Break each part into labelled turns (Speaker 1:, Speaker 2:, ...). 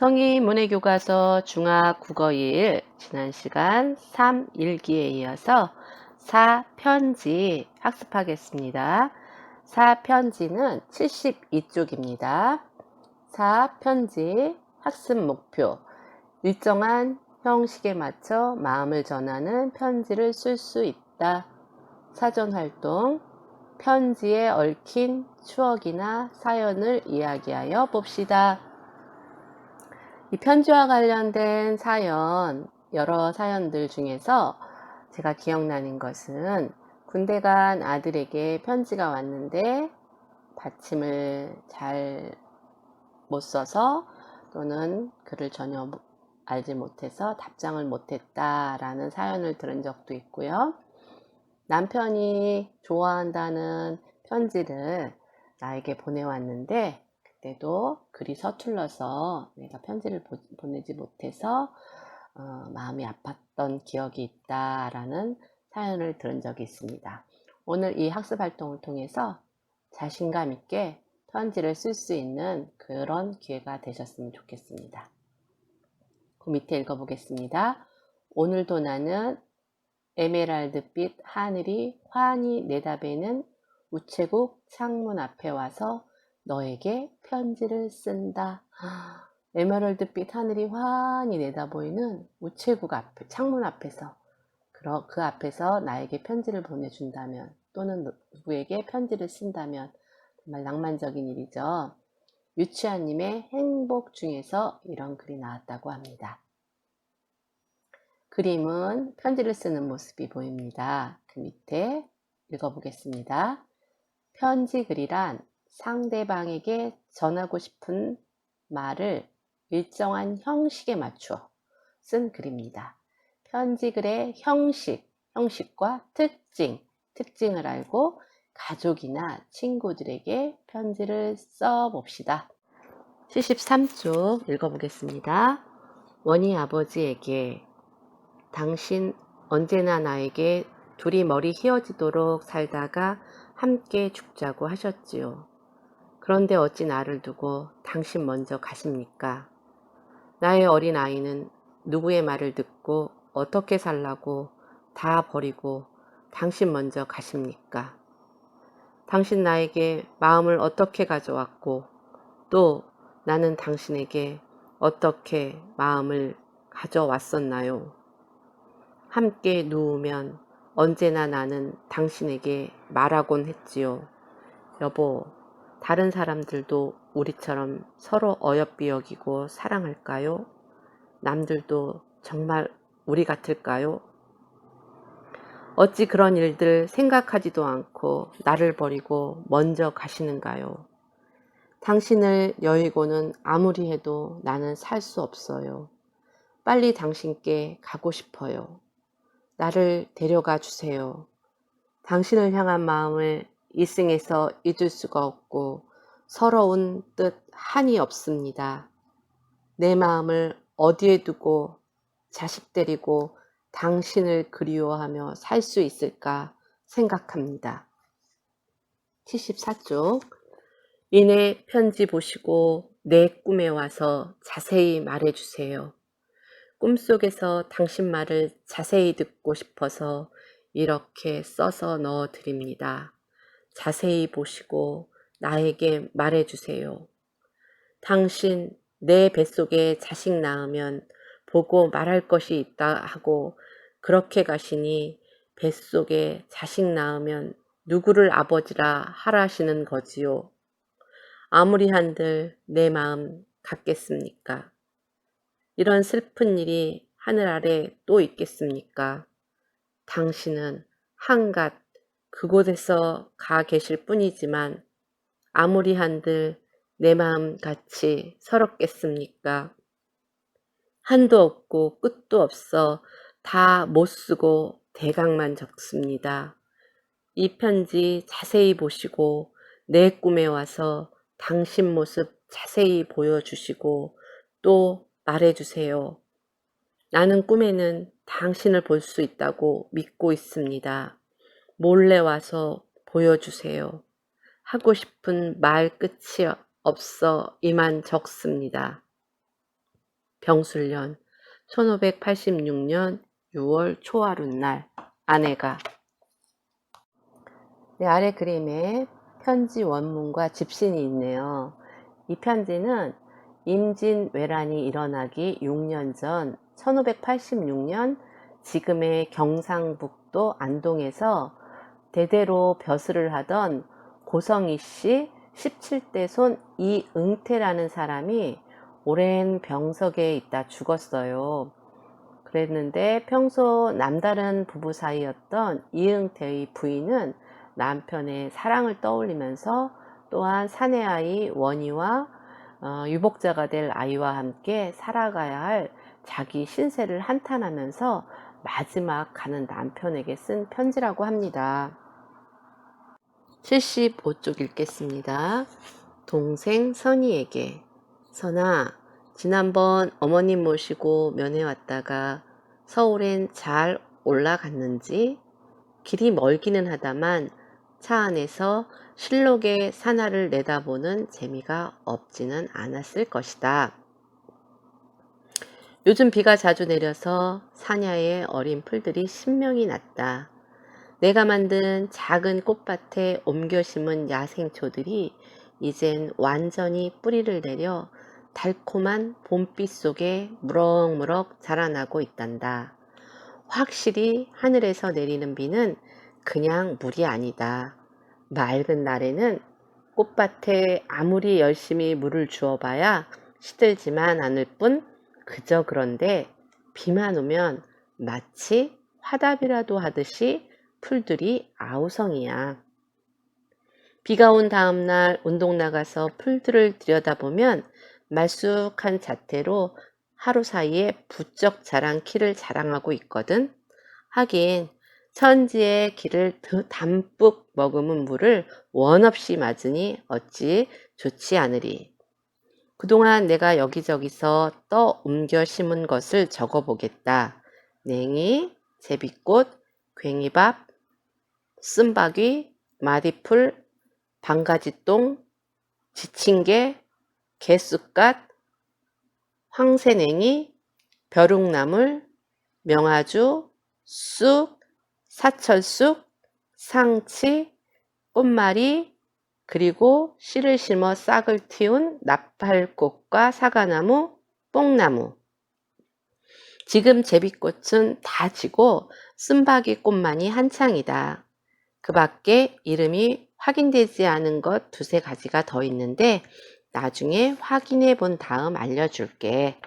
Speaker 1: 성인 문해교과서 중학 국어 1 지난 시간 3일기에 이어서 4편지 학습하겠습니다. 4편지는 72쪽입니다. 4편지 학습 목표 일정한 형식에 맞춰 마음을 전하는 편지를 쓸 수 있다. 사전 활동 편지에 얽힌 추억이나 사연을 이야기하여 봅시다. 이 편지와 관련된 사연, 여러 사연들 중에서 제가 기억나는 것은 군대 간 아들에게 편지가 왔는데 받침을 잘 못 써서 또는 글을 전혀 알지 못해서 답장을 못했다라는 사연을 들은 적도 있고요. 남편이 좋아한다는 편지를 나에게 보내왔는데 그 때도 글이 서툴러서 내가 편지를 보, 내지 못해서 어, 마음이 아팠던 기억이 있다라는 사연을 들은 적이 있습니다. 오늘 이 학습 활동을 통해서 자신감 있게 편지를 쓸 수 있는 그런 기회가 되셨으면 좋겠습니다. 그 밑에 읽어보겠습니다. 오늘도 나는 에메랄드빛 하늘이 환히 내다보는 우체국 창문 앞에 와서 너에게 편지를 쓴다. 에메랄드빛 하늘이 환히 내다보이는 우체국 앞에, 창문 앞에서, 그 앞에서 나에게 편지를 보내준다면, 또는 누구에게 편지를 쓴다면, 정말 낭만적인 일이죠. 유치아님의 행복 중에서 이런 글이 나왔다고 합니다. 그림은 편지를 쓰는 모습이 보입니다. 그 밑에 읽어보겠습니다. 편지 글이란 상대방에게 전하고 싶은 말을 일정한 형식에 맞추어 쓴 글입니다. 편지 글의 형식, 형식과 특징, 특징을 알고 가족이나 친구들에게 편지를 써 봅시다. 73쪽 읽어보겠습니다. 원희 아버지에게 당신 언제나 나에게 둘이 머리 휘어지도록 살다가 함께 죽자고 하셨지요. 그런데 어찌 나를 두고 당신 먼저 가십니까? 나의 어린 아이는 누구의 말을 듣고 어떻게 살라고 다 버리고 당신 먼저 가십니까? 당신 나에게 마음을 어떻게 가져왔고 또 나는 당신에게 어떻게 마음을 가져왔었나요? 함께 누우면 언제나 나는 당신에게 말하곤 했지요. 여보, 다른 사람들도 우리처럼 서로 어여삐 여기고 사랑할까요? 남들도 정말 우리 같을까요? 어찌 그런 일들 생각하지도 않고 나를 버리고 먼저 가시는가요? 당신을 여의고는 아무리 해도 나는 살 수 없어요. 빨리 당신께 가고 싶어요. 나를 데려가 주세요. 당신을 향한 마음을 이승에서 잊을 수가 없고 서러운 뜻 한이 없습니다. 내 마음을 어디에 두고 자식 데리고 당신을 그리워하며 살 수 있을까 생각합니다. 74쪽 이내 편지 보시고 내 꿈에 와서 자세히 말해주세요. 꿈속에서 당신 말을 자세히 듣고 싶어서 이렇게 써서 넣어 드립니다. 자세히 보시고 나에게 말해주세요. 당신 내 뱃속에 자식 낳으면 보고 말할 것이 있다 하고 그렇게 가시니 뱃속에 자식 낳으면 누구를 아버지라 하라시는 거지요. 아무리 한들 내 마음 같겠습니까? 이런 슬픈 일이 하늘 아래 또 있겠습니까? 당신은 한갓 그곳에서 가 계실 뿐이지만 아무리 한들 내 마음 같이 서럽겠습니까? 한도 없고 끝도 없어 다 못 쓰고 대강만 적습니다. 이 편지 자세히 보시고 내 꿈에 와서 당신 모습 자세히 보여주시고 또 말해주세요. 나는 꿈에는 당신을 볼 수 있다고 믿고 있습니다. 몰래 와서 보여주세요. 하고 싶은 말 끝이 없어 이만 적습니다. 병술년 1586년 6월 초하룻날 아내가 네, 아래 그림에 편지 원문과 집신이 있네요. 이 편지는 임진왜란이 일어나기 6년 전 1586년 지금의 경상북도 안동에서 대대로 벼슬을 하던 고성희 씨 17대 손 이응태라는 사람이 오랜 병석에 있다 죽었어요. 그랬는데 평소 남다른 부부 사이였던 이응태의 부인은 남편의 사랑을 떠올리면서 또한 사내 아이 원희와 어, 유복자가 될 아이와 함께 살아가야 할 자기 신세를 한탄하면서 마지막 가는 남편에게 쓴 편지라고 합니다. 75쪽 읽겠습니다. 동생 선희에게 선아 지난번 어머님 모시고 면회 왔다가 서울엔 잘 올라갔는지 길이 멀기는 하다만 차 안에서 실록의 산하를 내다보는 재미가 없지는 않았을 것이다. 요즘 비가 자주 내려서 사냐에 어린 풀들이 신명이 났다. 내가 만든 작은 꽃밭에 옮겨 심은 야생초들이 이젠 완전히 뿌리를 내려 달콤한 봄빛 속에 무럭무럭 자라나고 있단다. 확실히 하늘에서 내리는 비는 그냥 물이 아니다. 맑은 날에는 꽃밭에 아무리 열심히 물을 주어봐야 시들지만 않을 뿐 그저 그런데 비만 오면 마치 화답이라도 하듯이 풀들이 아우성이야. 비가 온 다음날 운동 나가서 풀들을 들여다보면 말쑥한 자태로 하루 사이에 부쩍 자란 키를 자랑하고 있거든. 하긴 천지의 길을 담뿍 머금은 물을 원 없이 맞으니 어찌 좋지 않으리. 그동안 내가 여기저기서 떠 옮겨 심은 것을 적어보겠다. 냉이, 제비꽃, 괭이밥, 쓴바귀, 마디풀, 방가지똥, 지친개, 개쑥갓, 황새냉이, 벼룩나물, 명아주, 쑥, 사철쑥, 상치, 꽃말이, 그리고 씨를 심어 싹을 틔운 나팔꽃과 사과나무, 뽕나무. 지금 제비꽃은 다 지고 쓴바귀 꽃만이 한창이다. 그 밖에 이름이 확인되지 않은 것 두세 가지가 더 있는데 나중에 확인해 본 다음 알려줄게.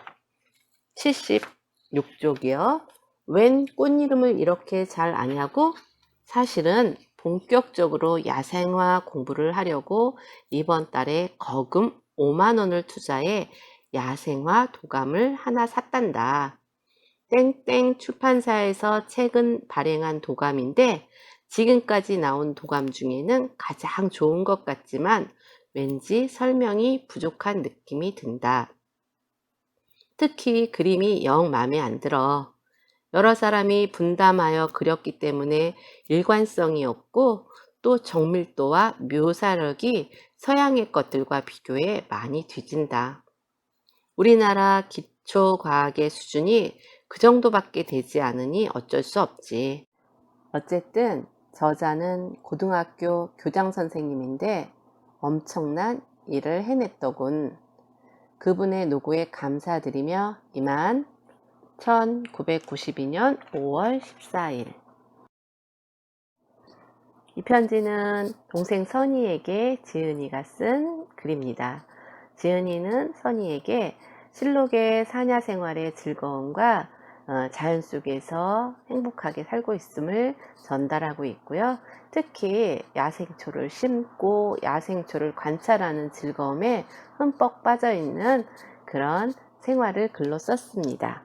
Speaker 1: 76쪽이요. 웬 꽃 이름을 이렇게 잘 아냐고? 사실은 본격적으로 야생화 공부를 하려고 이번 달에 거금 5만원을 투자해 야생화 도감을 하나 샀단다. 땡땡 출판사에서 최근 발행한 도감인데 지금까지 나온 도감 중에는 가장 좋은 것 같지만 왠지 설명이 부족한 느낌이 든다. 특히 그림이 영 마음에 안 들어. 여러 사람이 분담하여 그렸기 때문에 일관성이 없고 또 정밀도와 묘사력이 서양의 것들과 비교해 많이 뒤진다. 우리나라 기초과학의 수준이 그 정도밖에 되지 않으니 어쩔 수 없지. 어쨌든 저자는 고등학교 교장 선생님인데 엄청난 일을 해냈더군. 그분의 노고에 감사드리며 이만 1992년 5월 14일 이 편지는 동생 선희에게 지은이가 쓴 글입니다. 지은이는 선희에게 실록의 사냐 생활의 즐거움과 어, 자연 속에서 행복하게 살고 있음을 전달하고 있고요. 특히 야생초를 심고 야생초를 관찰하는 즐거움에 흠뻑 빠져 있는 그런 생활을 글로 썼습니다.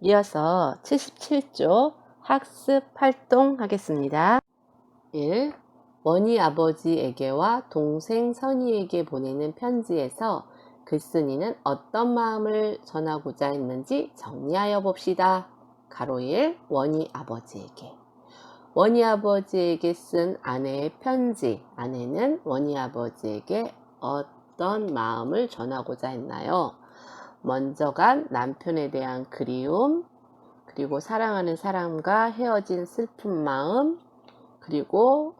Speaker 1: 이어서 77조 학습 활동 하겠습니다. 1. 원희 아버지에게와 동생 선희에게 보내는 편지에서 글쓴이는 어떤 마음을 전하고자 했는지 정리하여 봅시다. 가로 1. 원희 아버지에게 원희 아버지에게 쓴 아내의 편지 아내는 원희 아버지에게 어떤 마음을 전하고자 했나요? 먼저 간 남편에 대한 그리움, 그리고 사랑하는 사람과 헤어진 슬픈 마음, 그리고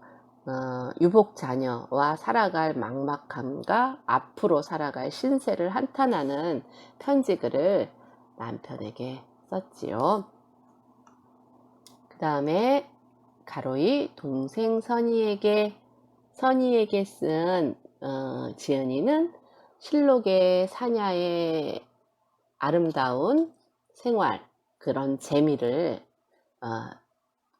Speaker 1: 어, 유복 자녀와 살아갈 막막함과 앞으로 살아갈 신세를 한탄하는 편지글을 남편에게 썼지요. 그 다음에 가로이 동생 선이에게 선이에게 쓴 어, 지은이는 실록의 사냐의 아름다운 생활 그런 재미를 어,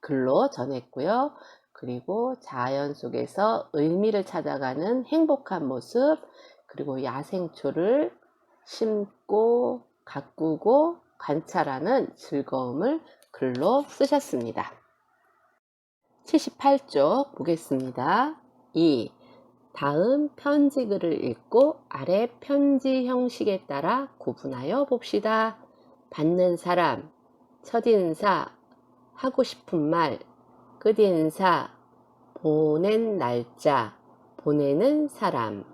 Speaker 1: 글로 전했고요. 그리고 자연 속에서 의미를 찾아가는 행복한 모습, 그리고 야생초를 심고 가꾸고 관찰하는 즐거움을 글로 쓰셨습니다. 78쪽 보겠습니다. 2. 다음 편지 글을 읽고 아래 편지 형식에 따라 구분하여 봅시다. 받는 사람, 첫인사, 하고 싶은 말, 끝인사, 보낸 날짜, 보내는 사람.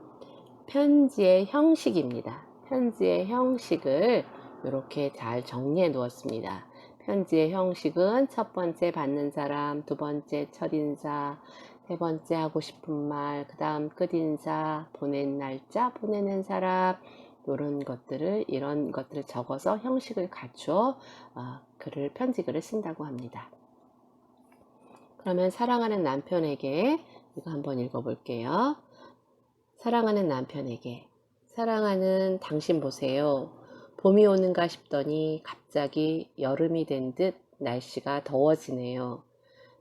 Speaker 1: 편지의 형식입니다. 편지의 형식을 이렇게 잘 정리해 두었습니다. 편지의 형식은 첫 번째 받는 사람, 두 번째 첫인사, 세 번째 하고 싶은 말, 그 다음 끝인사, 보낸 날짜, 보내는 사람, 이런 것들을, 이런 것들을 적어서 형식을 갖추어 어, 글을, 편지글을 쓴다고 합니다. 그러면 사랑하는 남편에게 이거 한번 읽어볼게요. 사랑하는 남편에게 사랑하는 당신 보세요. 봄이 오는가 싶더니 갑자기 여름이 된 듯 날씨가 더워지네요.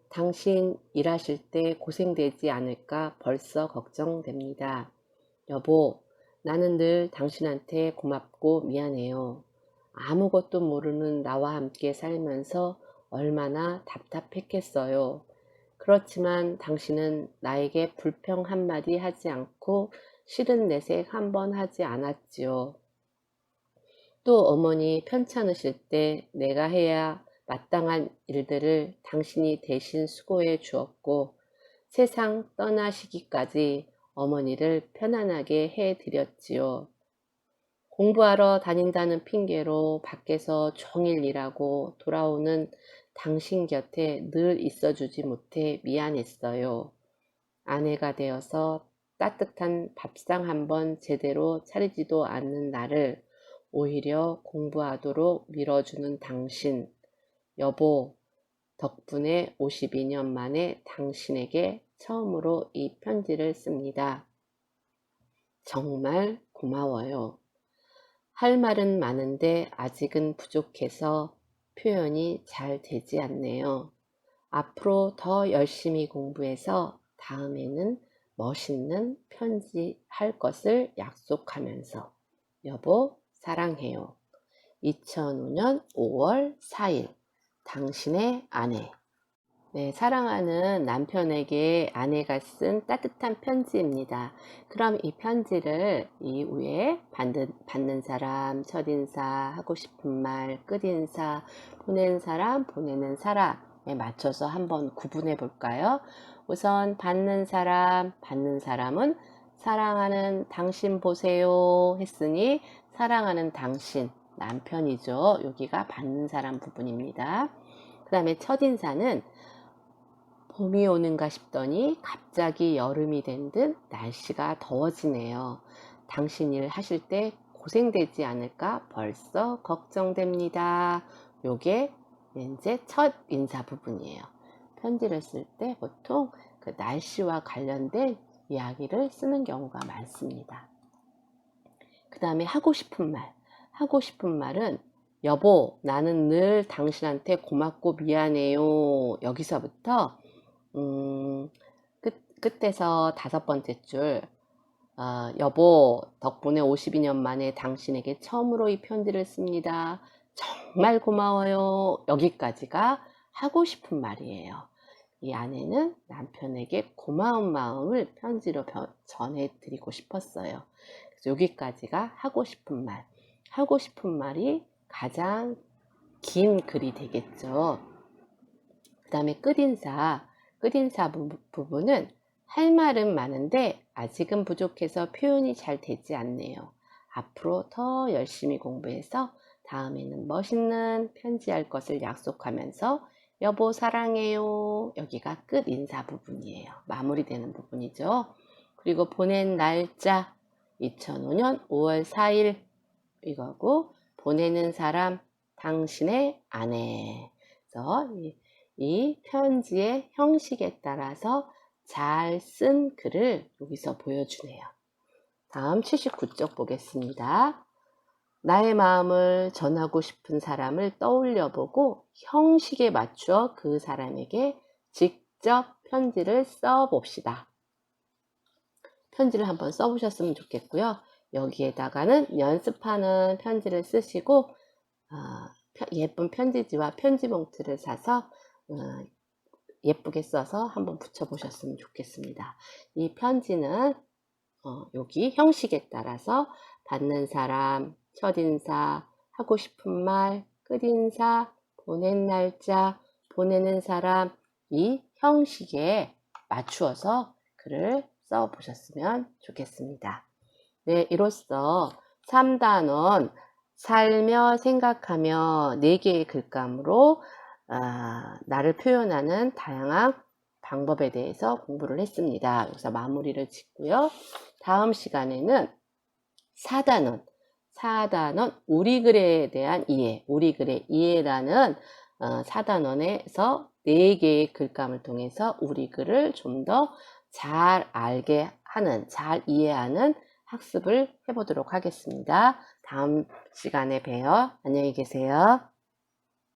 Speaker 1: 당신 일하실 때 고생되지 않을까 벌써 걱정됩니다. 여보, 나는 늘 당신한테 고맙고 미안해요. 아무것도 모르는 나와 함께 살면서 얼마나 답답했겠어요. 그렇지만 당신은 나에게 불평 한마디 하지 않고 싫은 내색 한 번 하지 않았지요. 또 어머니 편찮으실 때 내가 해야 마땅한 일들을 당신이 대신 수고해 주었고 세상 떠나시기까지 어머니를 편안하게 해 드렸지요. 공부하러 다닌다는 핑계로 밖에서 종일 일하고 돌아오는 당신 곁에 늘 있어주지 못해 미안했어요. 아내가 되어서 따뜻한 밥상 한번 제대로 차리지도 않는 나를 오히려 공부하도록 밀어주는 당신. 여보, 덕분에 52년 만에 당신에게 처음으로 이 편지를 씁니다. 정말 고마워요. 할 말은 많은데 아직은 부족해서 표현이 잘 되지 않네요. 앞으로 더 열심히 공부해서 다음에는 멋있는 편지 할 것을 약속하면서 여보 사랑해요. 2005년 5월 4일 당신의 아내 네, 사랑하는 남편에게 아내가 쓴 따뜻한 편지입니다. 그럼 이 편지를 이후에 받는, 받는 사람, 첫인사, 하고 싶은 말, 끝인사, 보낸 사람, 보내는 사람에 맞춰서 한번 구분해 볼까요? 우선 받는 사람, 받는 사람은 사랑하는 당신 보세요 했으니 사랑하는 당신, 남편이죠. 여기가 받는 사람 부분입니다. 그 다음에 첫인사는 봄이 오는가 싶더니 갑자기 여름이 된 듯 날씨가 더워지네요. 당신 일 하실 때 고생되지 않을까 벌써 걱정됩니다. 요게 이제 첫 인사 부분이에요. 편지를 쓸 때 보통 그 날씨와 관련된 이야기를 쓰는 경우가 많습니다. 그 다음에 하고 싶은 말. 하고 싶은 말은 여보, 나는 늘 당신한테 고맙고 미안해요. 여기서부터 음, 끝, 끝에서 다섯 번째 줄, 어, 여보, 덕분에 52년 만에 당신에게 처음으로 이 편지를 씁니다. 정말 고마워요. 여기까지가 하고 싶은 말이에요. 이 아내는 남편에게 고마운 마음을 편지로 전해드리고 싶었어요. 여기까지가 하고 싶은 말. 하고 싶은 말이 가장 긴 글이 되겠죠. 그 다음에 끝인사. 끝인사 부분은 할 말은 많은데 아직은 부족해서 표현이 잘 되지 않네요. 앞으로 더 열심히 공부해서 다음에는 멋있는 편지할 것을 약속하면서 여보 사랑해요. 여기가 끝 인사 부분이에요. 마무리되는 부분이죠. 그리고 보낸 날짜 2005년 5월 4일 이거고 보내는 사람 당신의 아내. 그래서 이, 이 편지의 형식에 따라서 잘 쓴 글을 여기서 보여주네요. 다음 79쪽 보겠습니다. 나의 마음을 전하고 싶은 사람을 떠올려 보고 형식에 맞추어 그 사람에게 직접 편지를 써 봅시다. 편지를 한번 써 보셨으면 좋겠고요. 여기에다가는 연습하는 편지를 쓰시고 어, 펴- 예쁜 편지지와 편지 봉투를 사서 어, 예쁘게 써서 한번 붙여보셨으면 좋겠습니다. 이 편지는 어, 여기 형식에 따라서 받는 사람, 첫인사, 하고 싶은 말, 끝인사, 보낸 날짜, 보내는 사람 이 형식에 맞추어서 글을 써 보셨으면 좋겠습니다. 네, 이로써 3단원 살며 생각하며 4개의 글감으로 아, 나를 표현하는 다양한 방법에 대해서 공부를 했습니다. 여기서 마무리를 짓고요. 다음 시간에는 4단원, 4단원 우리 글에 대한 이해, 우리 글의 이해라는 어, 4단원에서 4개의 글감을 통해서 우리 글을 좀 더 잘 알게 하는, 잘 이해하는 학습을 해보도록 하겠습니다. 다음 시간에 봬요. 안녕히 계세요.